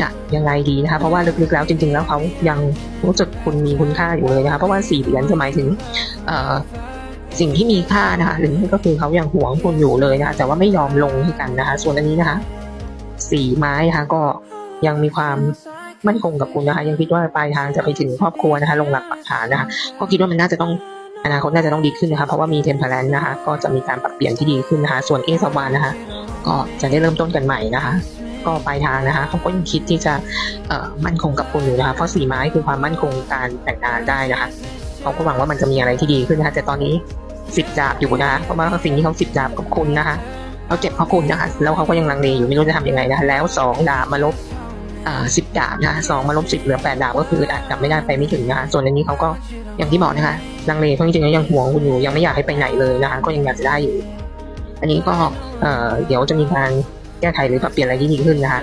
จะยังไงดีนะคะ เพราะว่าลึกๆแล้วจริง ๆ แล้วเขายังรู้สึกคุณมีคุณค่าอยู่เลยนะคะ เพราะว่าสี่เหรียญจะหมายถึงสิ่งที่มีค่านะคะหรือก็คือเขายังหวงคุณอยู่เลยนะคะ แต่ว่าไม่ยอมลงให้กันนะคะ ส่วนอันนี้นะคะ สี่ไม้นะคะก็ยังมีความมั่นคงกับคุณนะคะ ยังคิดว่าปลายทางจะไปถึงครอบครัวนะคะ ลงหลักปักฐานนะคะ ก็คิดว่ามันน่าจะต้องอนาคตน่าจะต้องดีขึ้นนะคะ เพราะว่ามีเทมเพลนนะคะ ก็จะมีการปรับเปลี่ยนที่ดีขึ้นนะคะ ส่วนเอสวานนะคะ ก็จะได้เริ่มต้นกันใหม่นะคะ ก็ปลายทางนะคะเขาก็ยังคิดที่จะมั่นคงกับคุณอยู่นะคะเพราะสีไม้คือความมั่นคงการแต่งงานได้นะคะเขาก็หวังว่ามันจะมีอะไรที่ดีขึ้นนะคะแต่ตอนนี้สิบดาบอยู่นะคะเพราะว่าสิ่งที่เขาสิบดาบกับคุณนะคะเขาเจ็บเพราะคุณนะคะแล้วเขาก็ยังลังเลอยู่ไม่รู้จะทำยังไงนะคะแล้วสองดาบมาลบสิบดาบนะคะสองมาลบสิบเหลือแปดดาบก็คืออาจจะไม่ได้ไปไม่ถึงนะคะส่วนอันนี้เขาก็อย่างที่บอกนะคะลังเลเพราะจริงๆแล้วยังห่วงคุณอยู่ยังไม่อยากให้ไปไหนเลยนะคะก็ยังอยากจะได้อยู่ อันนี้ก็เดี๋ยวจะมีการ แก้ไขหรือปรับเปลี่ยนอะไรที่ดีขึ้นนะคะ